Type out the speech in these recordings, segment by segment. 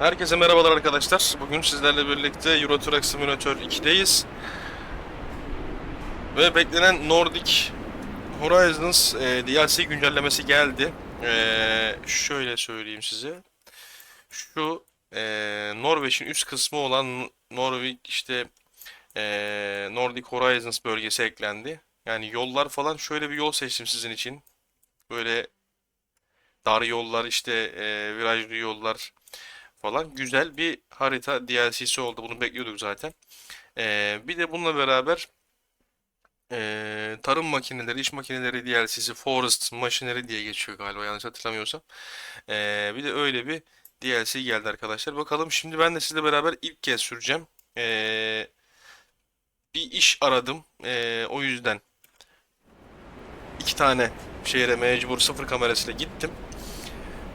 Herkese merhabalar arkadaşlar. Bugün sizlerle birlikte Euro Truck Simulator 2'deyiz. Ve beklenen Nordic Horizons e, DLC güncellemesi geldi. E, şöyle söyleyeyim size. Şu e, Norveç'in üst kısmı olan Norvik işte e, Nordic Horizons bölgesi eklendi. Yani yollar falan şöyle bir yol seçtim sizin için. Böyle dar yollar işte e, virajlı yollar falan güzel bir harita DLC'si oldu. Bunu bekliyorduk zaten. Ee, bir de bununla beraber ee, tarım makineleri, iş makineleri DLC'si Forest Machinery diye geçiyor galiba yanlış hatırlamıyorsam. Ee, bir de öyle bir DLC geldi arkadaşlar. Bakalım şimdi ben de sizle beraber ilk kez süreceğim. Ee, bir iş aradım. Ee, o yüzden iki tane şehre mecbur sıfır kamerasıyla gittim.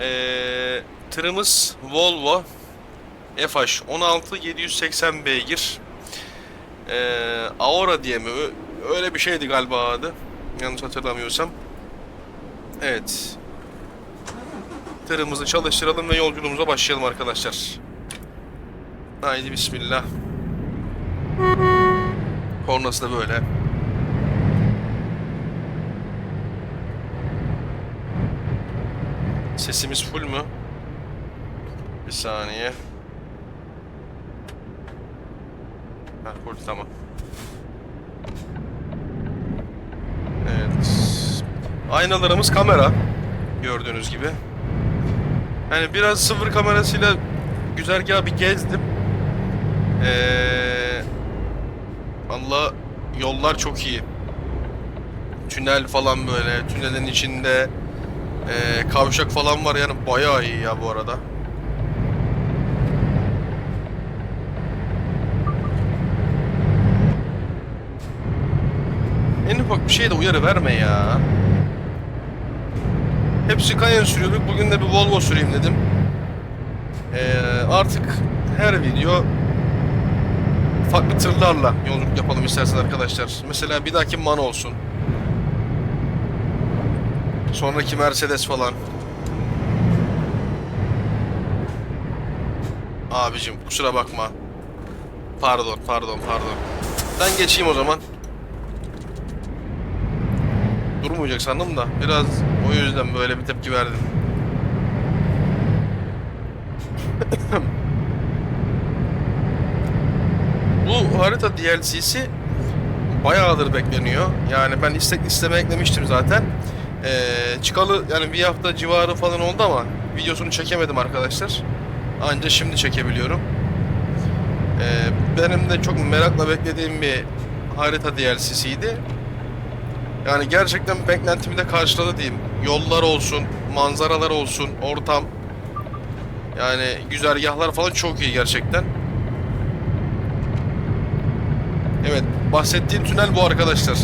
Ee, tırımız Volvo FH 16 780 beygir. Ee, Aora diye mi? Öyle bir şeydi galiba adı. Yanlış hatırlamıyorsam. Evet. Tırımızı çalıştıralım ve yolculuğumuza başlayalım arkadaşlar. Haydi bismillah. Kornası da böyle. Sesimiz full mü? Bir saniye. Ha, full tamam. Evet. Aynalarımız kamera. Gördüğünüz gibi. Yani biraz sıfır kamerasıyla güzergahı bir gezdim. Ee, Allah yollar çok iyi. Tünel falan böyle. Tünelin içinde ee, kavşak falan var yani bayağı iyi ya bu arada. En ufak bir şeye de uyarı verme ya. Hepsi Cayenne sürüyorduk. Bugün de bir Volvo süreyim dedim. Ee, artık her video farklı tırlarla yolculuk yapalım isterseniz arkadaşlar. Mesela bir dahaki MAN olsun. Sonraki Mercedes falan. Abicim kusura bakma. Pardon, pardon, pardon. Ben geçeyim o zaman. Durmayacak sandım da biraz o yüzden böyle bir tepki verdim. Bu harita DLC'si bayağıdır bekleniyor. Yani ben istek isteme eklemiştim zaten. Ee, çıkalı yani bir hafta civarı falan oldu ama videosunu çekemedim arkadaşlar. Anca şimdi çekebiliyorum. Ee, benim de çok merakla beklediğim bir harita DLC'siydi. Yani gerçekten beklentimi de karşıladı diyeyim. Yollar olsun, manzaralar olsun, ortam. Yani güzergahlar falan çok iyi gerçekten. Evet, bahsettiğim tünel bu arkadaşlar.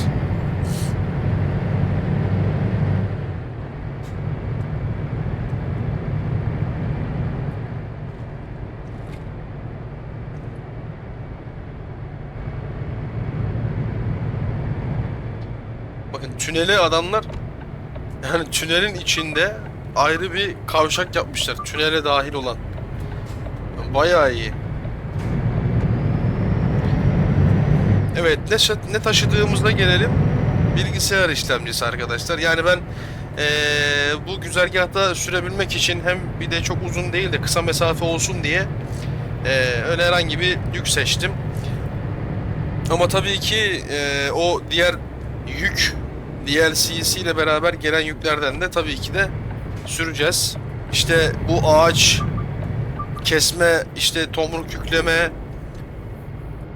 Bakın tüneli adamlar yani tünelin içinde ayrı bir kavşak yapmışlar. Tünele dahil olan. Bayağı iyi. Evet ne, ne taşıdığımızda gelelim. Bilgisayar işlemcisi arkadaşlar. Yani ben eee, bu güzergahta sürebilmek için hem bir de çok uzun değil de kısa mesafe olsun diye eee, öyle herhangi bir yük seçtim. Ama tabii ki eee, o diğer yük DLC'si ile beraber gelen yüklerden de tabii ki de süreceğiz. İşte bu ağaç kesme, işte tomruk yükleme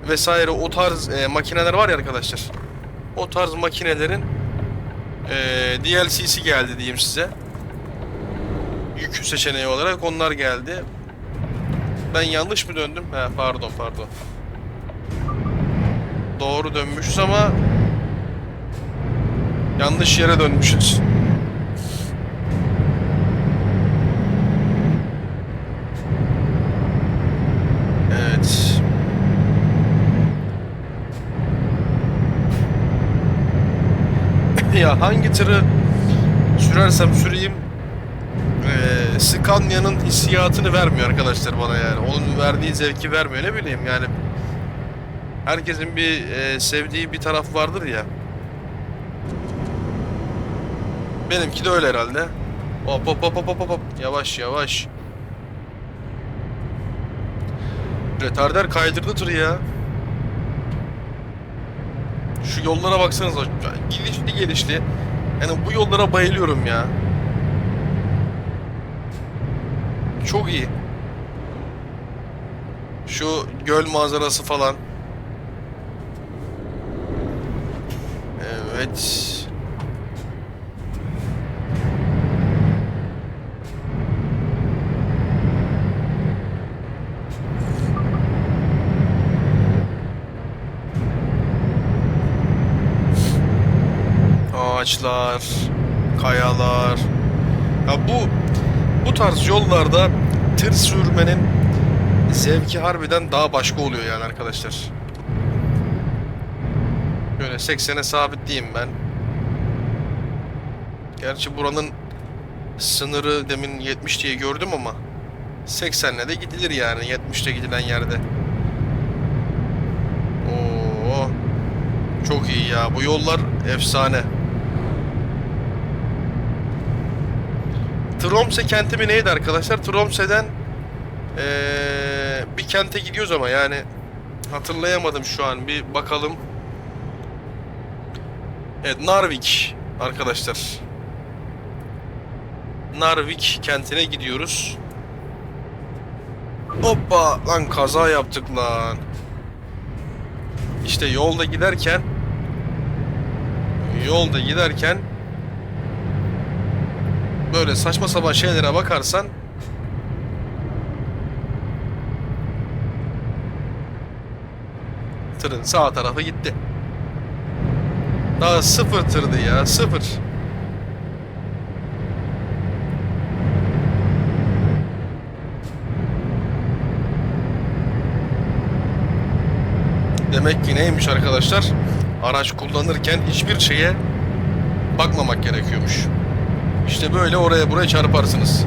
vesaire o tarz e, makineler var ya arkadaşlar. O tarz makinelerin e, DLC'si geldi diyeyim size. Yük seçeneği olarak onlar geldi. Ben yanlış mı döndüm? He, pardon pardon. Doğru dönmüşüz ama Yanlış yere dönmüşüz. Evet. ya hangi tırı sürersem süreyim Scania'nın hissiyatını vermiyor arkadaşlar bana yani. Onun verdiği zevki vermiyor ne bileyim yani. Herkesin bir e, sevdiği bir taraf vardır ya. Benimki de öyle herhalde. Hop hop hop hop hop hop. Yavaş yavaş. Retarder kaydırdı tırı ya. Şu yollara baksanıza. Gelişli gelişli. Yani bu yollara bayılıyorum ya. Çok iyi. Şu göl manzarası falan. Evet. Ağaçlar, kayalar. Ya bu bu tarz yollarda tır sürmenin zevki harbiden daha başka oluyor yani arkadaşlar. Böyle 80'e sabitleyeyim ben. Gerçi buranın sınırı demin 70 diye gördüm ama 80'le de gidilir yani 70'te gidilen yerde. Oo. Çok iyi ya. Bu yollar efsane. Tromsø kenti mi neydi arkadaşlar? Tromsø'den eee, bir kente gidiyoruz ama yani hatırlayamadım şu an. Bir bakalım. Evet Narvik arkadaşlar. Narvik kentine gidiyoruz. Hoppa lan kaza yaptık lan. İşte yolda giderken yolda giderken böyle saçma sapan şeylere bakarsan tırın sağ tarafı gitti. Daha sıfır tırdı ya sıfır. Demek ki neymiş arkadaşlar? Araç kullanırken hiçbir şeye bakmamak gerekiyormuş. İşte böyle oraya buraya çarparsınız.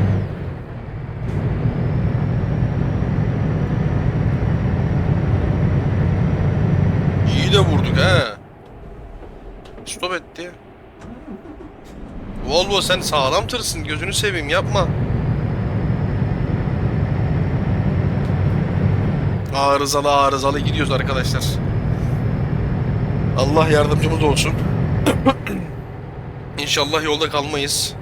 İyi de vurduk he. Stop etti. Volvo sen sağlam tırsın gözünü seveyim yapma. Arızalı arızalı gidiyoruz arkadaşlar. Allah yardımcımız olsun. İnşallah yolda kalmayız.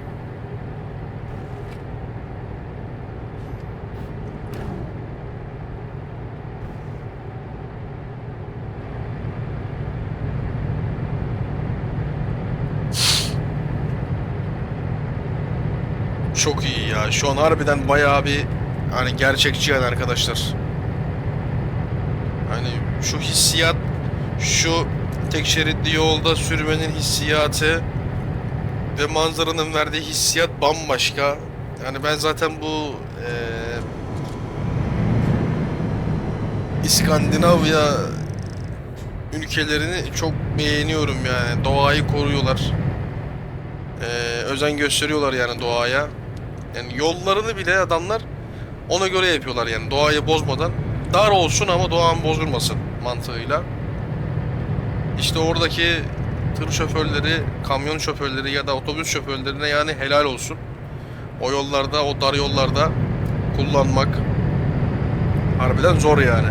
Çok iyi ya. Şu an harbiden bayağı bir hani gerçekçi yani arkadaşlar. Hani şu hissiyat, şu tek şeritli yolda sürmenin hissiyatı ve manzaranın verdiği hissiyat bambaşka. Yani ben zaten bu eee İskandinavya ülkelerini çok beğeniyorum yani. Doğayı koruyorlar. Eee, özen gösteriyorlar yani doğaya. Yani yollarını bile adamlar ona göre yapıyorlar yani doğayı bozmadan. Dar olsun ama doğan bozulmasın mantığıyla. İşte oradaki tır şoförleri, kamyon şoförleri ya da otobüs şoförlerine yani helal olsun. O yollarda, o dar yollarda kullanmak harbiden zor yani.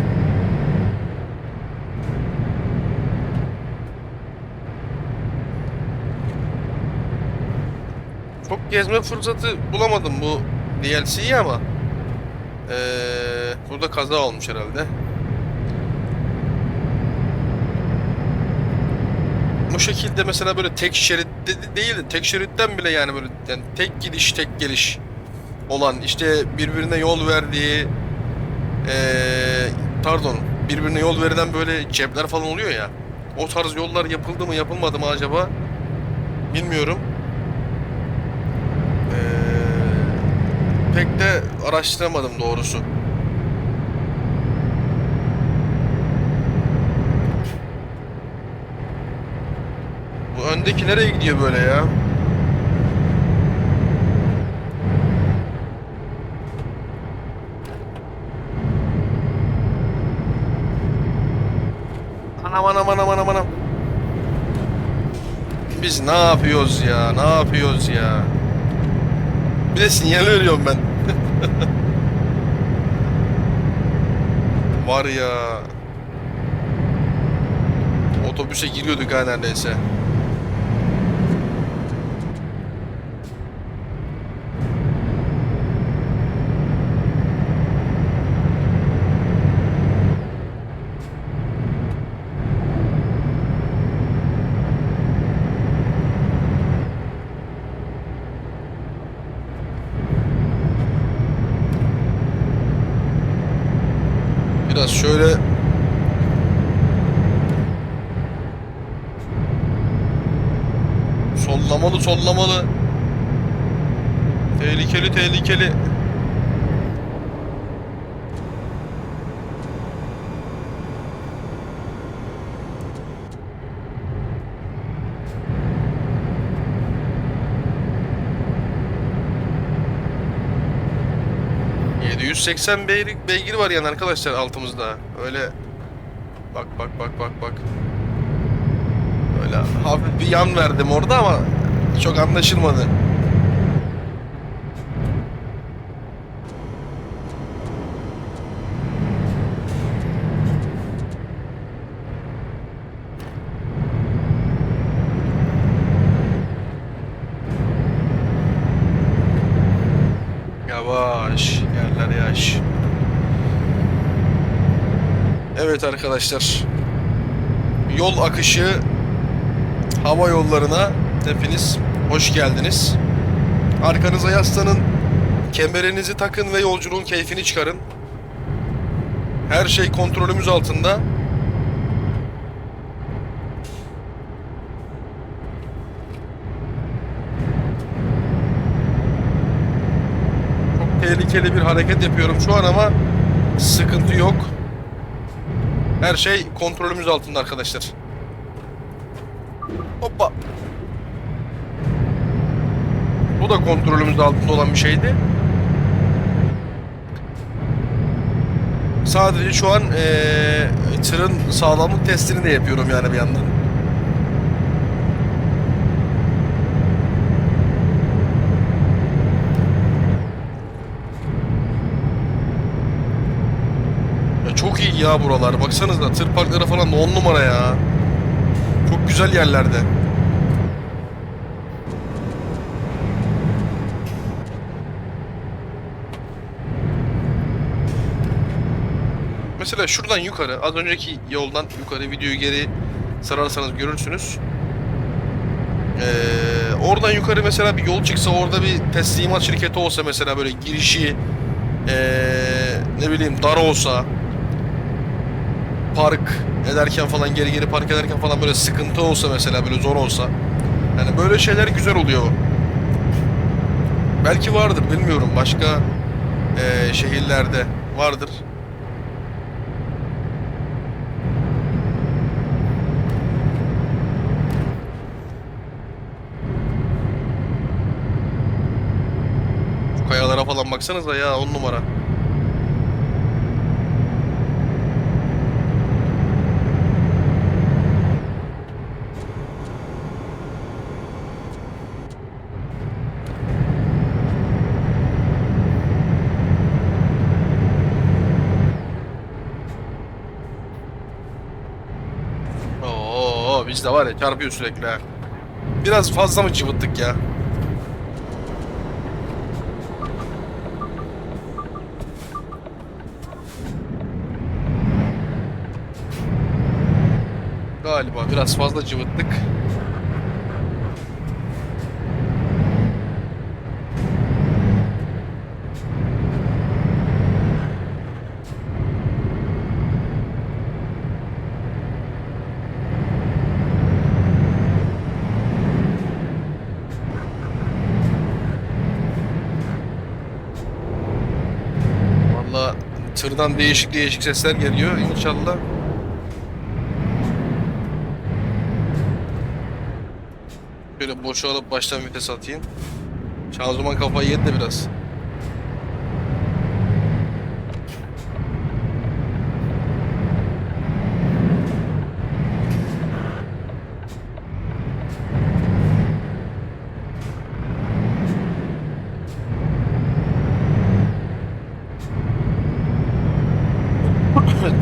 Çok gezme fırsatı bulamadım bu DLC'yi ama eee, burada kaza olmuş herhalde. Bu şekilde mesela böyle tek şerit de- değil de tek şeritten bile yani böyle yani tek gidiş tek geliş olan işte birbirine yol verdiği eee, pardon birbirine yol verilen böyle cepler falan oluyor ya o tarz yollar yapıldı mı yapılmadı mı acaba bilmiyorum. pek de araştıramadım doğrusu. Bu öndeki nereye gidiyor böyle ya? Anam anam anam anam anam. Biz ne yapıyoruz ya? Ne yapıyoruz ya? Bir de sinyal veriyorum ben. Var ya. Otobüse giriyorduk ha neredeyse. Biraz şöyle Sollamalı sollamalı. Tehlikeli tehlikeli. ...780 beygir, beygir var yani arkadaşlar altımızda. Öyle... Bak bak bak bak bak. Öyle hafif bir yan verdim orada ama çok anlaşılmadı. Yavaş, yerler yaş. Evet arkadaşlar. Yol akışı hava yollarına hepiniz hoş geldiniz. Arkanıza yaslanın, kemerinizi takın ve yolculuğun keyfini çıkarın. Her şey kontrolümüz altında. Çok tehlikeli bir hareket yapıyorum şu an ama sıkıntı yok. Her şey kontrolümüz altında arkadaşlar. Hoppa. Bu da kontrolümüz altında olan bir şeydi. Sadece şu an eee tırın sağlamlık testini de yapıyorum yani bir yandan. Ya çok iyi ya buralar. Baksanıza tır parkları falan 10 numara ya. Çok güzel yerlerde. Mesela şuradan yukarı, az önceki yoldan yukarı videoyu geri sararsanız görürsünüz. Ee, oradan yukarı mesela bir yol çıksa orada bir teslimat şirketi olsa mesela böyle girişi ee, ne bileyim dar olsa park ederken falan geri geri park ederken falan böyle sıkıntı olsa mesela böyle zor olsa yani böyle şeyler güzel oluyor. Belki vardır bilmiyorum başka eee, şehirlerde vardır. Şu kayalara falan baksanıza ya on numara. Oo biz de var ya çarpıyor sürekli ha. Biraz fazla mı cıvıttık ya? Galiba biraz fazla cıvıttık. Valla tırdan değişik değişik sesler geliyor inşallah. boşa alıp baştan vites atayım. Şanzıman kafayı yedi de biraz.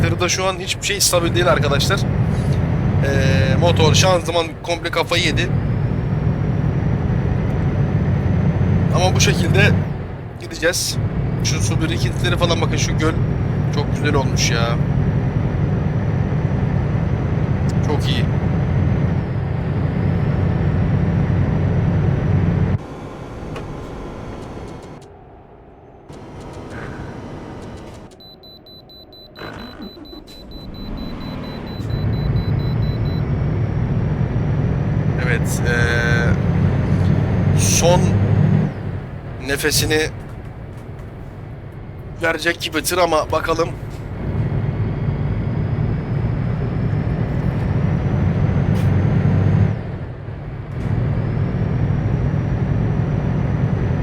Tırda şu an hiçbir şey stabil değil arkadaşlar. Ee, motor, şanzıman komple kafayı yedi. Ama bu şekilde gideceğiz. Şu su birikintileri falan bakın şu göl çok güzel olmuş ya. Çok iyi. Nefesini verecek gibi tır ama bakalım.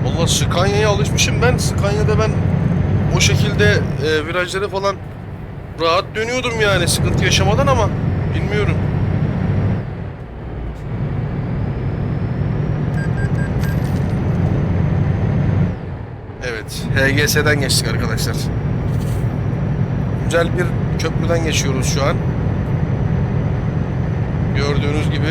Valla Scania'ya alışmışım ben. Scania'da ben o şekilde e, virajları falan rahat dönüyordum yani sıkıntı yaşamadan ama bilmiyorum. HGS'den geçtik arkadaşlar. Güzel bir köprüden geçiyoruz şu an. Gördüğünüz gibi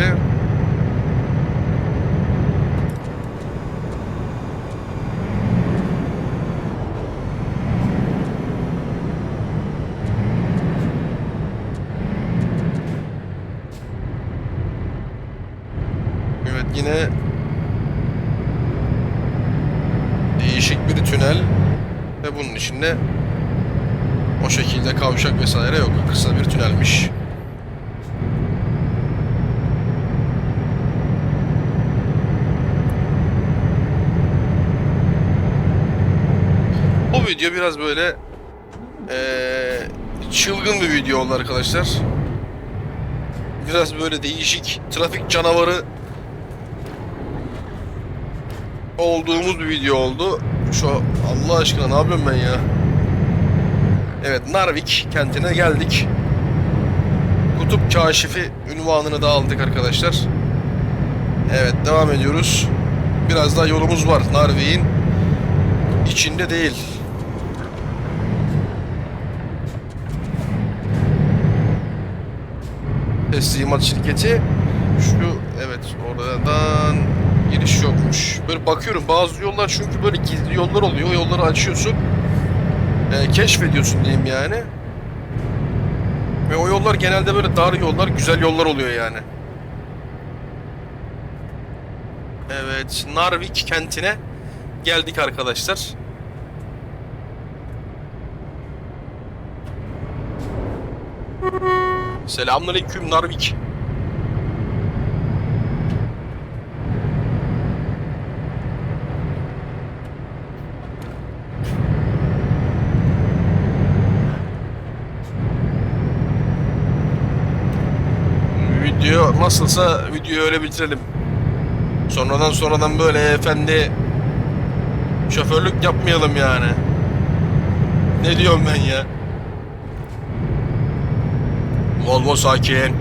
Evet yine değişik bir tünel bunun içinde o şekilde kavşak vesaire yok. Kısa bir tünelmiş. Bu video biraz böyle eee, çılgın bir video oldu arkadaşlar. Biraz böyle değişik trafik canavarı olduğumuz bir video oldu. Şu Allah aşkına ne yapıyorum ben ya? Evet Narvik kentine geldik. Kutup Kaşifi ünvanını da aldık arkadaşlar. Evet devam ediyoruz. Biraz daha yolumuz var Narvik'in içinde değil. Teslimat şirketi şu evet oradan giriş yokmuş. Böyle bakıyorum bazı yollar çünkü böyle gizli yollar oluyor. O yolları açıyorsun. E, keşfediyorsun diyeyim yani. Ve o yollar genelde böyle dar yollar, güzel yollar oluyor yani. Evet, Narvik kentine geldik arkadaşlar. Selamünaleyküm Narvik. Video nasılsa videoyu öyle bitirelim. Sonradan sonradan böyle efendi şoförlük yapmayalım yani. Ne diyorum ben ya? Volvo sakin.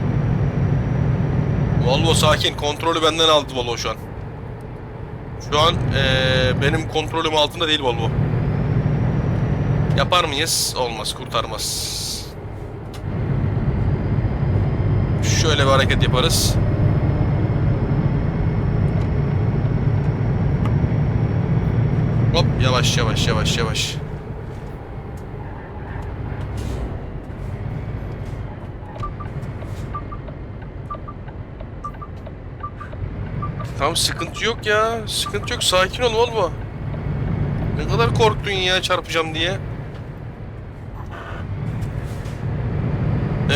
Volvo sakin. Kontrolü benden aldı Volvo şu an. Şu an eee, benim kontrolüm altında değil Volvo. Yapar mıyız? Olmaz. Kurtarmaz. Şöyle bir hareket yaparız. Hop yavaş yavaş yavaş yavaş. Tamam sıkıntı yok ya. Sıkıntı yok. Sakin ol Volvo. Ne kadar korktun ya çarpacağım diye.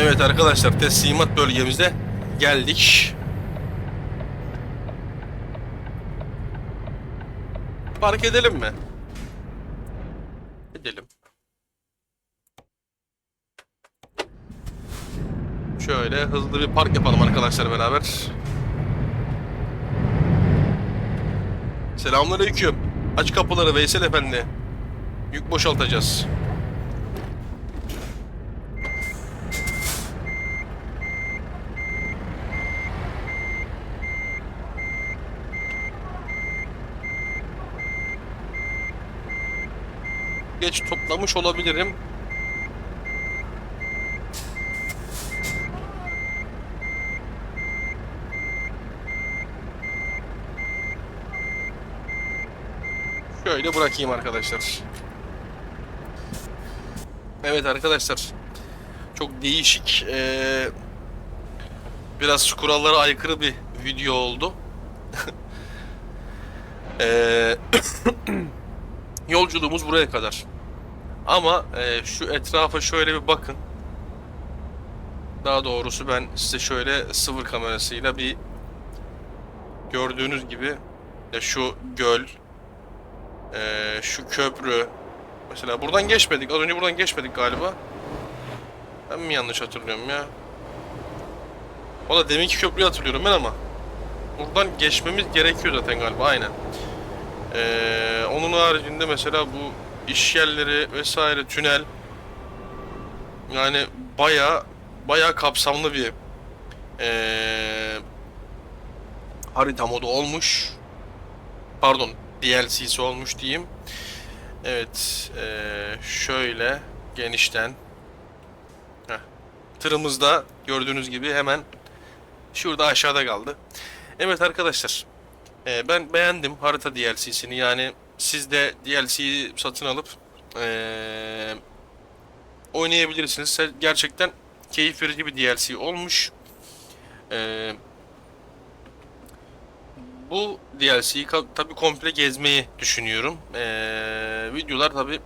Evet arkadaşlar teslimat bölgemizde geldik. Park edelim mi? Edelim. Şöyle hızlı bir park yapalım arkadaşlar beraber. Selamünaleyküm. Aç kapıları Veysel Efendi. Yük boşaltacağız. geç toplamış olabilirim. Şöyle bırakayım arkadaşlar. Evet arkadaşlar. Çok değişik. Ee, biraz kurallara aykırı bir video oldu. ee, yolculuğumuz buraya kadar. Ama eee, şu etrafa şöyle bir bakın. Daha doğrusu ben size şöyle sıfır kamerasıyla bir gördüğünüz gibi ya şu göl, eee, şu köprü, mesela buradan geçmedik. Az önce buradan geçmedik galiba. Ben mi yanlış hatırlıyorum ya? Da deminki köprüyü hatırlıyorum ben ama. Buradan geçmemiz gerekiyor zaten galiba aynen. Ee, onun haricinde mesela bu iş yerleri vesaire tünel yani baya baya kapsamlı bir ee, harita modu olmuş. Pardon DLC'si olmuş diyeyim. Evet ee, şöyle genişten Heh. Tırımız da gördüğünüz gibi hemen şurada aşağıda kaldı. Evet arkadaşlar. e, ben beğendim harita DLC'sini. Yani siz de DLC'yi satın alıp e, oynayabilirsiniz. Gerçekten keyif verici bir DLC olmuş. E, bu DLC'yi tabii komple gezmeyi düşünüyorum. E, videolar tabii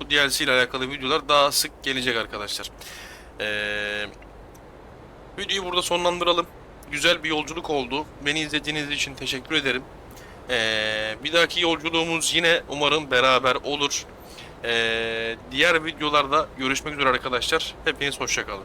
bu DLC ile alakalı videolar daha sık gelecek arkadaşlar. Ee, videoyu burada sonlandıralım. Güzel bir yolculuk oldu. Beni izlediğiniz için teşekkür ederim. Ee, bir dahaki yolculuğumuz yine umarım beraber olur. Ee, diğer videolarda görüşmek üzere arkadaşlar. Hepiniz hoşçakalın.